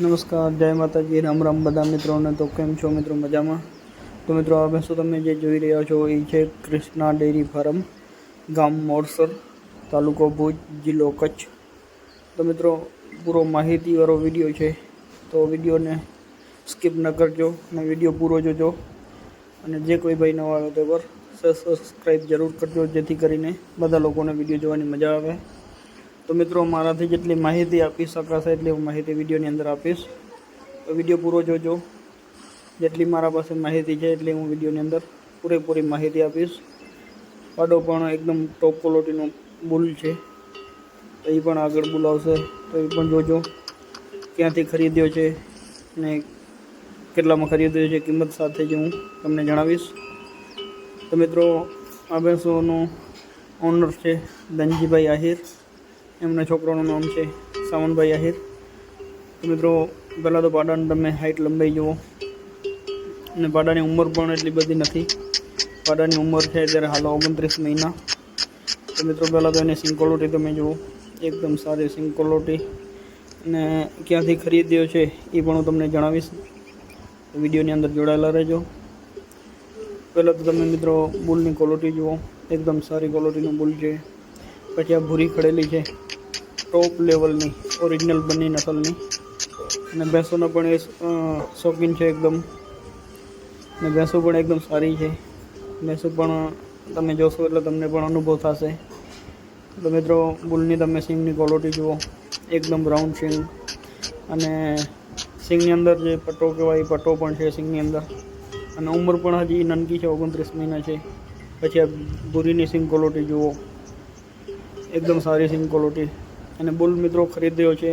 નમસ્કાર, જય માતાજી, રામ રામ બધા મિત્રોને. તો કેમ છો મિત્રો? મજામાં? તો મિત્રો આ ભેંસો તમે જે જોઈ રહ્યા છો, એ છે કૃષ્ણા ડેરી ફાર્મ, ગામ મોરસર, તાલુકો ભુજ, જિલ્લો કચ્છ. તો મિત્રો, પૂરો માહિતીવાળો વીડિયો છે, તો વિડીયોને સ્કીપ ન કરજો અને વીડિયો પૂરો જોજો. અને જે કોઈ ભાઈ નવા આવે તે પર સબસ્ક્રાઈબ જરૂર કરજો, જેથી કરીને બધા લોકોને વીડિયો જોવાની મજા આવે. તો મિત્રો, મારાથી જેટલી માહિતી આપી શકાશે એટલી હું માહિતી વિડીયોની અંદર આપીશ. તો વીડિયો પૂરો જોજો. જેટલી મારા પાસે માહિતી છે એટલી હું વિડીયોની અંદર પૂરેપૂરી માહિતી આપીશ. પાડો પણ એકદમ ટોપ ક્વોલિટીનો બુલ છે. તો એ પણ આગળ બોલાવશે. તો એ પણ જોજો. ક્યાંથી ખરીદ્યો છે ને કેટલામાં ખરીદ્યો છે, કિંમત સાથે જ હું તમને જણાવીશ. તો મિત્રો, આ ભેંસોનો ઓનર છે ધનજીભાઈ આહિર. એમના છોકરાનું નામ છે સાવનભાઈ આહિર. મિત્રો, પહેલાં તો પાડાની તમે હાઇટ લંબાઈ જુઓ. અને પાડાની ઉંમર પણ એટલી બધી નથી. પાડાની ઉંમર છે અત્યારે હાલ ઓગણત્રીસ મહિના. તો મિત્રો, પહેલાં તો એની સિંકોલોટી તમે જુઓ. એકદમ સારી સિંકોલોટી અને ક્યાંથી ખરીદ્યો છે એ પણ હું તમને જણાવીશ. વિડીયોની અંદર જોડાયેલા રહેજો. પહેલાં તો તમે મિત્રો, બુલની ક્વોલિટી જુઓ. એકદમ સારી ક્વોલિટીનું બુલ છે. પછી આ ભૂરી ખડેલી છે. ટોપ લેવલની ઓરિજિનલ બની નસલની અને ભેંસોના પણ એ શોખીન છે એકદમ. અને ભેંસો પણ એકદમ સારી છે. ભેંસો પણ તમે જોશો એટલે તમને પણ અનુભવ થશે. તો મિત્રો, બુલની તમે સિંગની ક્વોલિટી જુઓ. એકદમ રાઉન્ડ સિંગ અને સિંગની અંદર જે પટ્ટો કહેવાય, એ પટ્ટો પણ છે સિંગની અંદર. અને ઉંમર પણ હજી નાનકી છે, ઓગણત્રીસ મહિના છે. પછી આ ભૂરીની સિંગ ક્વોલિટી જુઓ. એકદમ સારી સિંગ ક્વોલિટી અને બુલ મિત્રો ખરીદ્યો છે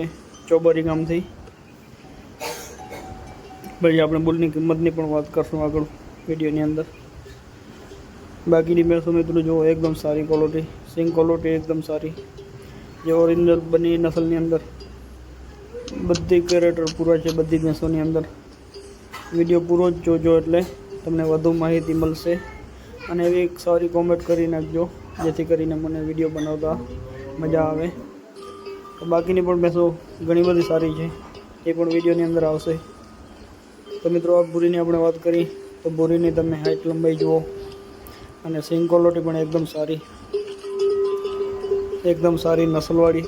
ચોબારી ગામથી. પછી આપણે બુલની કિંમતની પણ વાત કરશું આગળ વિડીયોની અંદર. બાકીની ભેંસો મિત્રો જુઓ, એકદમ સારી ક્વોલિટી સિંગ ક્વોલિટી એકદમ સારી. જે ઓરિજિનલ બની નસલની અંદર. બધી કેરેક્ટર પૂરા છે બધી ભેંસોની અંદર. વીડિયો પૂરો જ જોજો એટલે તમને વધુ માહિતી મળશે. અને એવી એક સારી કોમેન્ટ કરી નાખજો, જેથી કરીને મને વીડિયો બનાવતા મજા આવે. બાકીની પણ ભેંસો ઘણી બધી સારી છે. એ પણ વિડીયોની અંદર આવશે. તો મિત્રો, આ ભૂરીની આપણે વાત કરી. તો ભૂરીની તમે હાઇટ લંબાઈ જુઓ. અને સિંગ ક્વોલિટી પણ એકદમ સારી. એકદમ સારી નસલવાળી.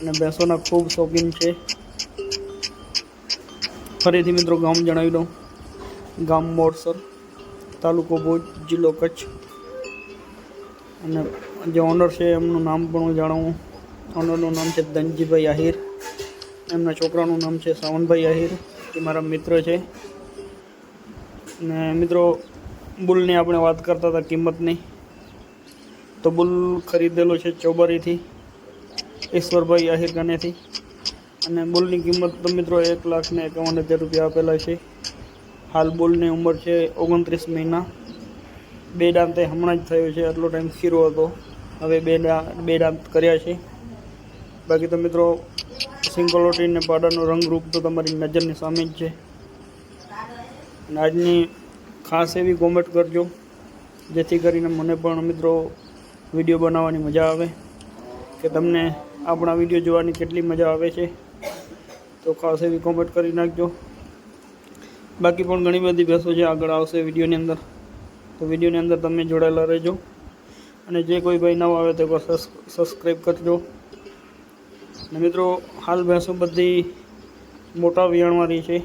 અને ભેંસોના ખૂબ શોખીન છે. ફરીથી મિત્રો, ગામ જણાવી દઉં. ગામ મોરસર, તાલુકો ભુજ, જિલ્લો કચ્છ. અને જે ઓનર છે, એમનું નામ પણ હું જણાવું ઓનરનું નામ છે ધનજીભાઈ આહિર. એમના છોકરાનું નામ છે સાવનભાઈ આહિર, એ મારા મિત્ર છે. ને મિત્રો, બુલની આપણે વાત કરતા હતા કિંમતની તો બુલ ખરીદેલો છે ચોબારીથી, ઈશ્વરભાઈ આહિર કનેથી અને બુલની કિંમત મિત્રો એક લાખ ને એકાવન હજાર રૂપિયા આપેલા છે. હાલ બુલની ઉંમર છે ઓગણત્રીસ મહિના. બે દાંતે હમણાં જ થયો છે, આટલો ટાઈમ ખીરો હતો. હવે બે દાંત બે દાંત કર્યા છે. બાકી તો મિત્રો સિંગલોટી ને પાડાનું રંગરૂપ તો તમારી નજરની સામે જ છે. અને આજની ખાસ એવી કોમેન્ટ કરજો, જેથી કરીને મને પણ મિત્રો વીડિયો બનાવવાની મજા આવે, કે તમને આપણા વીડિયો જોવાની કેટલી મજા આવે છે. તો ખાસ એવી કોમેન્ટ કરી નાખજો. બાકી પણ ઘણી બધી ભેંસો છે, આગળ આવશે વિડીયોની અંદર. તો વિડીયોની અંદર તમે જોડાયેલા રહેજો. અને જે કોઈ ભાઈ નવો આવે તે સબસ્ક્રાઈબ કરજો. અને મિત્રો, હાલ ભેંસો બધી મોટા વિયાણવાળી છે.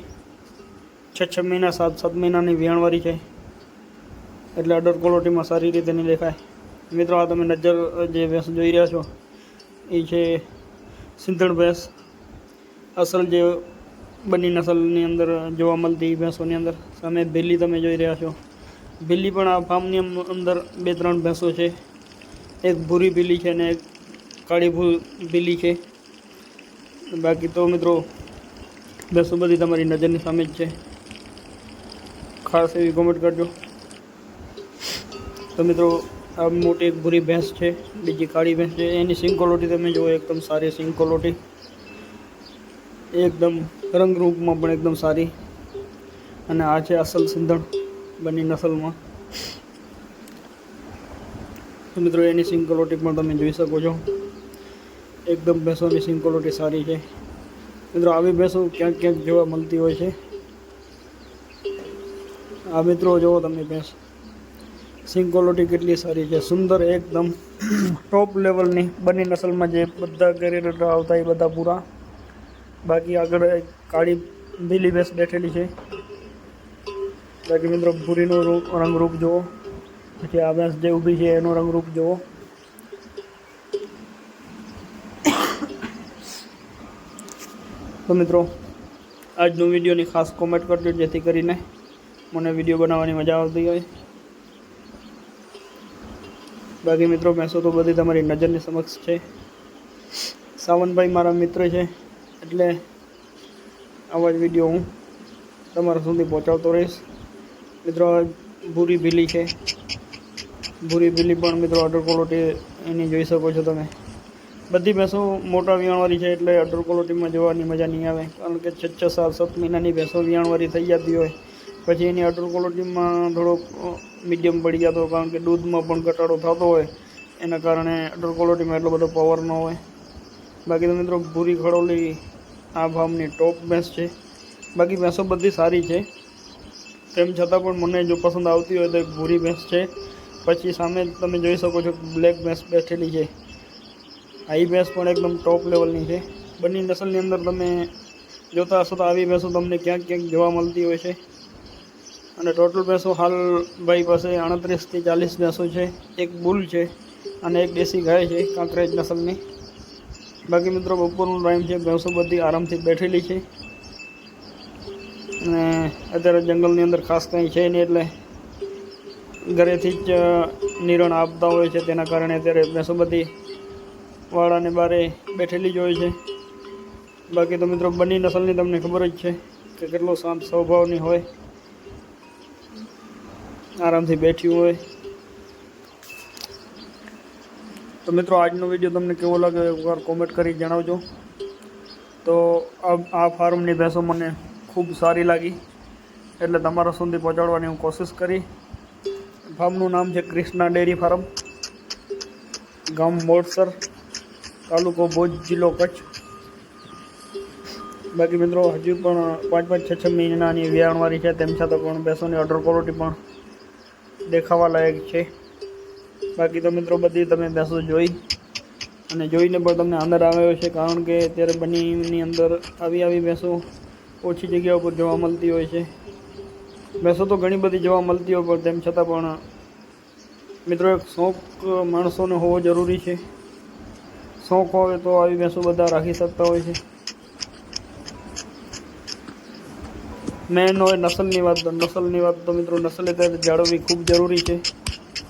છ છ મહિના, સાત સાત મહિનાની વિયાણવાળી છે. એટલે અડર ક્વોલિટીમાં સારી રીતે નહીં દેખાય. મિત્રો, આ તમે નજર જે ભેંસ જોઈ રહ્યા છો, એ છે સિંધણ ભેંસ. અસલ જે બની નસલની અંદર જોવા મળતી ભેંસોની અંદર, સામે ભીલી તમે જોઈ રહ્યા છો. ભીલી પણ આ ફાર્મની અંદર બે ત્રણ ભેંસો છે. એક ભૂરી ભીલી છે અને એક કાળી ભૂ ભીલી છે. બાકી તો મિત્રો, બસો બધી તમારી નજરની સામે જ છે. ખાસ એવી કોમેન્ટ કરજો. તો મિત્રો, આ મોટી એક ભૂરી ભેંસ છે, બીજી કાળી ભેંસ છે, એની સિંકોલોટી તમે જુઓ, એકદમ સારી સિંકોલોટી એકદમ રંગરૂપમાં પણ એકદમ સારી. અને આ છે અસલ સિંધણ, બની નસલમાં. તો મિત્રો, એની સિંકોલોટી પણ તમે જોઈ શકો છો. એકદમ ભેંસોની સિંગ સારી છે. મિત્રો, આવી ભેંસો ક્યાંક ક્યાંક જોવા મળતી હોય છે. આ મિત્રો, જુઓ તમે ભેંસ. સિંગ ક્વોલિટી કેટલી સારી છે. સુંદર એકદમ ટોપ લેવલની બની નસલમાં જે બધા ગરેડ આવતા એ બધા પૂરા. બાકી આગળ કાળી બીલી ભેંસ બેઠેલી છે. બાકી મિત્રો, ભૂરીનો રૂપ રંગરૂપ જુઓ. પછી આ ભેંસ જે ઊભી છે એનો રંગરૂપ જુઓ. તો મિત્રો, આજનો વિડીયોની ખાસ કોમેન્ટ કરજો, જેથી કરીને મને વીડિયો બનાવવાની મજા આવતી હોય. બાકી મિત્રો ભેંસો તો બધી તમારી નજરની સમક્ષ છે. સાવનભાઈ મારા મિત્ર છે, એટલે આવા જ વીડિયો હું તમારા સુધી પહોંચાડતો રહીશ. મિત્રો ભૂરી ભીલી છે. ભૂરી ભીલી પણ મિત્રો ઓર્ડર ક્વોલિટી એની જોઈ શકો છો તમે. બધી ભેંસો મોટા વિયાણવાળી છે એટલે અડર ક્વોલિટીમાં જોવાની મજા નહીં આવે. કારણ કે છ છ સાત સાત મહિનાની ભેંસો વિયાણવાળી થઈ જતી હોય. પછી એની અડર ક્વોલિટીમાં થોડોક મીડિયમ પડી જતો કારણ કે દૂધમાં પણ ઘટાડો થતો હોય. એના કારણે અડર ક્વોલિટીમાં એટલો બધો પાવર ન હોય. બાકી તો મિત્રો ભૂરી ખડોલી આ ભાવની ટોપ ભેંસ છે. બાકી ભેંસો બધી સારી છે. તેમ છતાં પણ મને જો પસંદ આવતી હોય તો એક ભૂરી ભેંસ છે. પછી સામે તમે જોઈ શકો છો બ્લેક ભેંસ બેઠેલી છે. આઈ ભેંસ પણ એકદમ ટોપ લેવલની છે. બંને નસલની અંદર તમે જોતા હશો તો આવી ભેંસો તમને ક્યાંક ક્યાંક જોવા મળતી હોય છે. અને ટોટલ ભેંસો હાલ ભાઈ પાસે અડત્રીસથી ચાલીસ ભેંસો છે. એક બુલ છે અને એક દેશી ગાય છે, કાંકરેજ નસલની. બાકી મિત્રો બપોરનો ટાઈમ છે, ભેંસો બધી આરામથી બેઠેલી છે. અને અત્યારે જંગલની અંદર ખાસ કંઈ છે નહીં એટલે ઘરેથી જ નિરણ આપતા હોય છે. તેના કારણે અત્યારે ભેંસો બધી વાળાને બારે બેઠેલી જ હોય છે. બાકી તો મિત્રો બંને નસલની તમને ખબર જ છે કે કેટલો શાંત સ્વભાવની હોય. આરામથી બેઠી હોય. તો મિત્રો આજનો વીડિયો તમને કેવો લાગ્યો એકવાર કોમેન્ટ કરી જણાવજો. તો આ ફાર્મની ભેંસો મને ખૂબ સારી લાગી. એટલે તમારા સુધી પહોંચાડવાની હું કોશિશ કરી. ફાર્મનું નામ છે ક્રિષ્ના ડેરી ફાર્મ. ગામ મોડસર. તાલુકો ભુજ જિલ્લો કચ્છ. બાકી મિત્રો, હજુ પણ પાંચ પાંચ છ છ મહિનાની વિયાણવાળી છે, તેમ છતાં પણ બેસોની ઓર્ડર ક્વોલિટી પણ દેખાવા લાયક છે. બાકી તો મિત્રો, બધી તમે બેસો જોઈ અને જોઈને પણ તમને આનંદ આવ્યો છે, કારણ કે અત્યારે બનીની અંદર આવી આવી બેસો ઓછી જગ્યા ઉપર જોવા મળતી હોય છે. બેસો તો ઘણી બધી જોવા મળતી હોય, પણ તેમ છતાં પણ મિત્રો, એક શોખ માણસોને હોવો જરૂરી છે. શોખ હોય તો આવી ભેંસો બધા રાખી શકતા હોય છે. મેન હોય નસલની વાત નસલની વાત તો મિત્રો નસલ અત્યારે જાળવવી ખૂબ જરૂરી છે.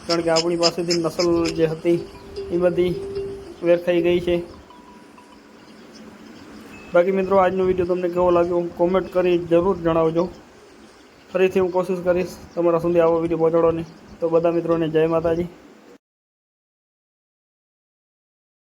કારણ કે આપણી પાસેથી નસલ જે હતી એ બધી વેરખાઈ ગઈ છે. બાકી મિત્રો આજનો વીડિયો તમને કેવો લાગ્યો કોમેન્ટ કરી જરૂર જણાવજો. ફરીથી હું કોશિશ કરીશ તમારા સુધી આવો વીડિયો પહોંચાડવાની. તો બધા મિત્રોને જય માતાજી.